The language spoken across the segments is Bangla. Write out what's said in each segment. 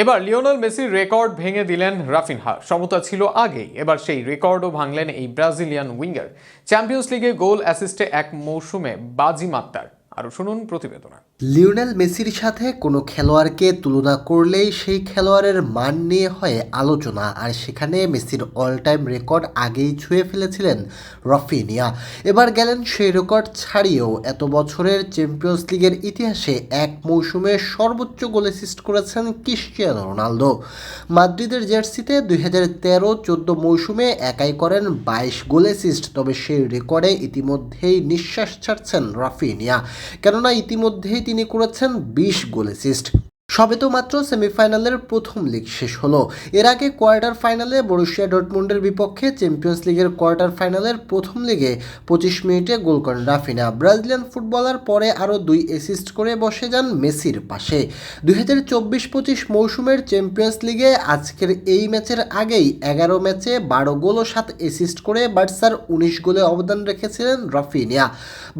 এবার লিওনাল মেসির রেকর্ড ভেঙে দিলেন রাফিনহা। সমতা ছিল আগেই। এবার সেই রেকর্ডও ভাঙলেন এই ব্রাজিলিয়ান উইঙ্গার। চ্যাম্পিয়ন্স লিগে গোল অ্যাসিস্টে এক মৌসুমে বাজি মাত্তার আরও শুনুন প্রতিবেদনা। লিওনেল মেসির সাথে কোনো খেলোয়াড়কে তুলনা করলেই সেই খেলোয়াড়ের মান নিয়ে হয় আলোচনা, আর সেখানে মেসির অল টাইম রেকর্ড আগেই ছুঁয়ে ফেলেছিলেন রফিনিয়া। এবার গেলেন সেই রেকর্ড ছাড়িয়েও এত বছরের চ্যাম্পিয়ন্স লিগের ইতিহাসে এক মৌসুমে সর্বোচ্চ গোল অ্যাসিস্ট করেছেন ক্রিশ্চিয়ানো রোনালদো। মাদ্রিদের জার্সিতে দুই হাজার তেরো চোদ্দ মৌসুমে একাই করেন বাইশ গোল অ্যাসিস্ট তবে সেই রেকর্ডে ইতিমধ্যেই নিঃশ্বাস ছাড়ছেন রাফিনিয়া। কেননা ইতিমধ্যেই তিনি করেছেন বিশ গোল অ্যাসিস্ট সবে তো মাত্র সেমিফাইনালের প্রথম লিগ শেষ হলো। এর আগে কোয়ার্টার ফাইনালে বরুশিয়া ডটমুন্ডের বিপক্ষে চ্যাম্পিয়ন্স লিগের কোয়ার্টার ফাইনালের প্রথম লিগে পঁচিশ মিনিটে গোল করেন রাফিনা। ব্রাজিলিয়ান ফুটবলার পরে আরও দুই অ্যাসিস্ট করে বসে যান মেসির পাশে। দুই হাজার চব্বিশ পঁচিশ মৌসুমের চ্যাম্পিয়ন্স লিগে আজকের এই ম্যাচের আগেই এগারো ম্যাচে বারো গোল ও সাত অ্যাসিস্ট করে বার্সার উনিশ গোলে অবদান রেখেছিলেন রাফিনিয়া।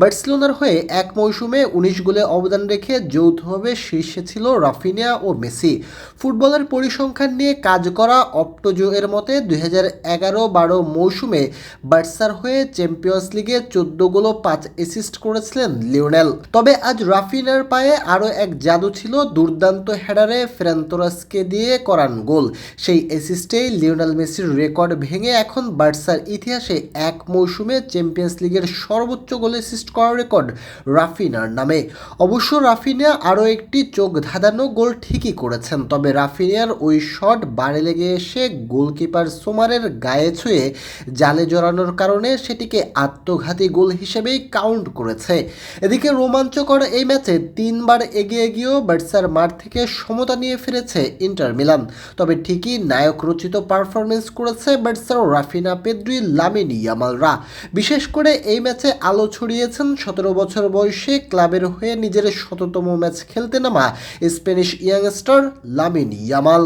বার্সেলোনার হয়ে এক মৌসুমে উনিশ গোলে অবদান রেখে যৌথভাবে শীর্ষে ছিল রাফিনিয়া ও মেসি। ফুটবলের পরিসংখ্যান নিয়ে কাজ করা অপ্টোজো এর মতে দুই হাজার এগারো বারো মৌসুমে বার্সার হয়ে চ্যাম্পিয়ন্স লিগে চোদ্দ গোলো পাঁচ অ্যাসিস্ট করেছিলেন লিওনেল। তবে আজ রাফিনার পায়ে আরও এক জাদু ছিল দুর্দান্ত হেডারে ফেরান্তোরাসকে দিয়ে করান গোল। সেই অ্যাসিস্টেই লিওনেল মেসির রেকর্ড ভেঙে এখন বার্সার ইতিহাসে এক মৌসুমে চ্যাম্পিয়ন্স লিগের সর্বোচ্চ গোল অ্যাসিস্ট করার রেকর্ড রাফিনার নামে। অবশ্য রাফিনা আরও একটি চোখ ধাঁধানো গোল ঠিকই করেছেন, তবে রাফিনিয়ার ওই শট বারে লেগে এসে গোলকিপার সোমারের গায়ে ছুঁয়ে জালে জড়ানোর কারণে সেটিকে আত্মঘাতী গোল হিসেবেই কাউন্ট করেছে। এদিকে রোমাঞ্চকর এই ম্যাচে তিনবার এগিয়ে গিয়েও বার্সার মাঠ থেকে সমতা নিয়ে ফিরেছে ইন্টার মিলান, তবে ঠিকই নায়ক রচিত পারফরমেন্স করেছে বার্সার রাফিনা পেদ্রি, লামিনি ইয়ামালরা। বিশেষ করে এই ম্যাচে আলো ছড়িয়েছেন সতেরো বছর বয়সে ক্লাবের হয়ে নিজের শততম ম্যাচ খেলতে নামা ইয়াংস্টার লামিন ইয়ামাল।